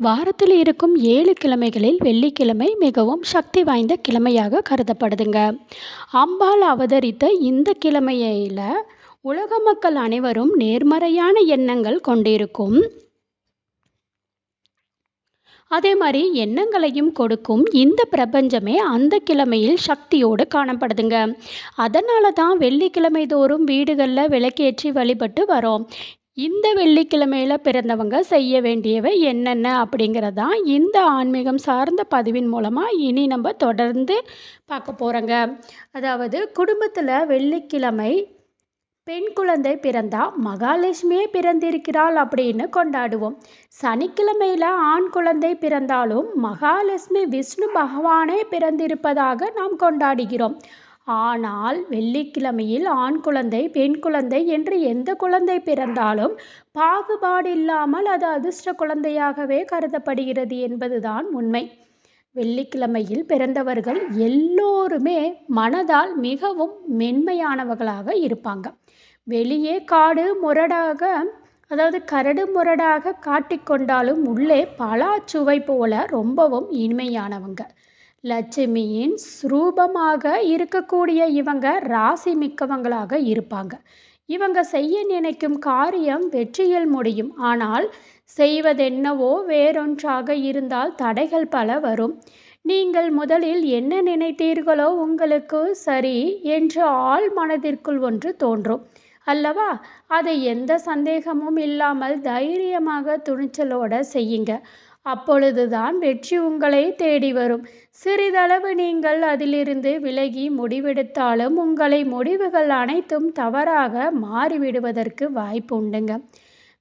வாரத்தில் இருக்கும் ஏழு கிழமைகளில் வெள்ளிக்கிழமை மிகவும் சக்தி வாய்ந்த கிழமையாக கருதப்படுதுங்க. அம்பாள் அவதரித்த இந்த கிழமையில் உலக மக்கள் அனைவரும் நேர்மறையான எண்ணங்கள் கொண்டிருக்கும். அதே மாதிரி எண்ணங்களையும் கொடுக்கும் இந்த பிரபஞ்சமே அந்த கிழமையில் சக்தியோடு காணப்படுதுங்க. அதனால தான் வெள்ளிக்கிழமை தோறும் வீடுகளில் விளக்கேற்றி வழிபட்டு வரோம். இந்த வெள்ளிக்கிழமையில் பிறந்தவங்க செய்ய வேண்டியவை என்னென்ன அப்படிங்கிறதான் இந்த ஆன்மீகம் சார்ந்த பதிவின் மூலமாக இனி நம்ம தொடர்ந்து பார்க்க போகிறோங்க அதாவது குடும்பத்தில் வெள்ளிக்கிழமை பெண் குழந்தை பிறந்தா மகாலட்சுமியே பிறந்திருக்கிறாள் அப்படின்னு கொண்டாடுவோம். சனிக்கிழமையில் ஆண் குழந்தை பிறந்தாலும் மகாலட்சுமி விஷ்ணு பகவானே பிறந்திருப்பதாக நாம் கொண்டாடுகிறோம். ஆனால் வெள்ளிக்கிழமையில் ஆண் குழந்தை பெண் குழந்தை என்று எந்த குழந்தை பிறந்தாலும் பாகுபாடு இல்லாமல் அது அதிர்ஷ்ட குழந்தையாகவே கருதப்படுகிறது என்பதுதான் உண்மை. வெள்ளிக்கிழமையில் பிறந்தவர்கள் எல்லோருமே மனதால் மிகவும் மென்மையானவர்களாக இருப்பாங்க. வெளியே காடு முரடாக அதாவது கரடு முரடாக காட்டிக்கொண்டாலும் உள்ளே பலாச்சுவை போல ரொம்பவும் இனிமையானவங்க. லட்சுமியின் ஸ்ரூபமாக இருக்கக்கூடிய இவங்க ராசி மிக்கவங்களாக இருப்பாங்க. இவங்க செய்ய நினைக்கும் காரியம் வெற்றியில் முடியும். ஆனால் செய்வதென்னவோ வேறொன்றாக இருந்தால் தடைகள் பல வரும். நீங்கள் முதலில் என்ன நினைத்தீர்களோ உங்களுக்கு சரி என்று ஆள் மனதிற்குள் ஒன்று தோன்றும். அல்லவா? அதை எந்த சந்தேகமும் இல்லாமல் தைரியமாக துணிச்சலோட செய்யுங்க. அப்பொழுதுதான் வெற்றி உங்களை தேடி வரும். சிறிதளவு நீங்கள் அதிலிருந்து விலகி முடிவெடுத்தாலும் உங்களை முடிவுகள் அனைத்தும் தவறாக மாறிவிடுவதற்கு வாய்ப்பு உண்டுங்க.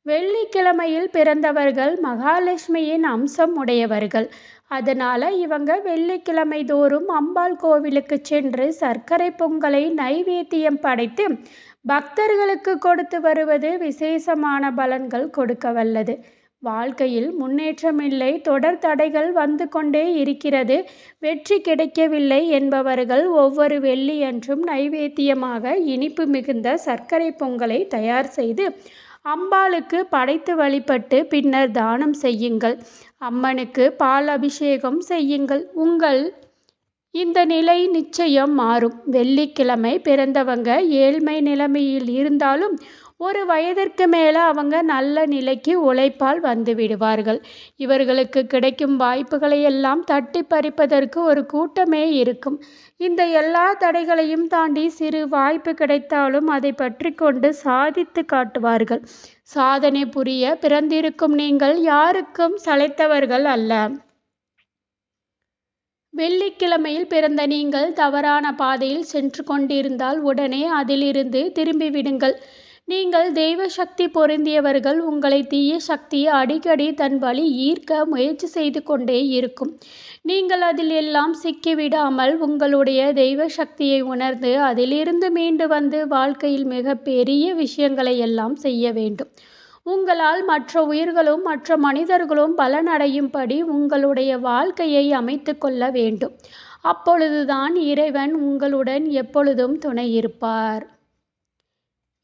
வெள்ளிக்கிழமையில் பிறந்தவர்கள் மகாலட்சுமியின் அம்சம் உடையவர்கள். அதனால் இவங்க வெள்ளிக்கிழமை தோறும் அம்பாள் கோவிலுக்கு சென்று சர்க்கரை பொங்கலை நைவேத்தியம் படைத்து பக்தர்களுக்கு கொடுத்து வருவது விசேஷமான பலன்கள் கொடுக்க வல்லது வாழ்க்கையில் முன்னேற்றமில்லை. தொடர் தடைகள் வந்து கொண்டே இருக்கிறது. வெற்றி கிடைக்கவில்லை என்பவர்கள் ஒவ்வொரு வெள்ளியன்றும் நைவேத்தியமாக இனிப்பு மிகுந்த சர்க்கரை பொங்கலை தயார் செய்து அம்பாளுக்கு படைத்து வழிபட்டு பின்னர் தானம் செய்யுங்கள். அம்மனுக்கு பால் அபிஷேகம் செய்யுங்கள். உங்கள் இந்த நிலை நிச்சயம் மாறும். வெள்ளிக்கிழமை பிறந்தவங்க ஏழ்மை நிலைமையில் இருந்தாலும் ஒரு வயதிற்கு மேலே அவங்க நல்ல நிலைக்கு உழைப்பால் வந்து விடுவார்கள். இவர்களுக்கு கிடைக்கும் வாய்ப்புகளை எல்லாம் தட்டி பறிப்பதற்கு ஒரு கூட்டமே இருக்கும். இந்த எல்லா தடைகளையும் தாண்டி சிறு வாய்ப்பு கிடைத்தாலும் அதை பற்றி கொண்டு சாதித்து காட்டுவார்கள். சாதனை புரிய பிறந்திருக்கும் நீங்கள் யாருக்கும் சளைத்தவர்கள் அல்ல. வெள்ளிக்கிழமையில் பிறந்த நீங்கள் தவறான பாதையில் சென்று கொண்டிருந்தால் உடனே அதிலிருந்து திரும்பிவிடுங்கள். நீங்கள் தெய்வ சக்தி பொருந்தியவர்கள் உங்களை தீய சக்தி அடிக்கடி தன் வழி ஈர்க்க முயற்சி செய்து கொண்டே இருக்கும். நீங்கள் அதில் எல்லாம் சிக்கிவிடாமல் உங்களுடைய தெய்வ சக்தியை உணர்ந்து அதிலிருந்து மீண்டு வந்து வாழ்க்கையில் மிக பெரிய விஷயங்களை எல்லாம் செய்ய வேண்டும். உங்களால் மற்ற உயிர்களும் மற்ற மனிதர்களும் பலனடையும்படி உங்களுடைய வாழ்க்கையை அமைத்து கொள்ள வேண்டும். அப்பொழுதுதான் இறைவன் உங்களுடன் எப்பொழுதும் துணை இருப்பார்.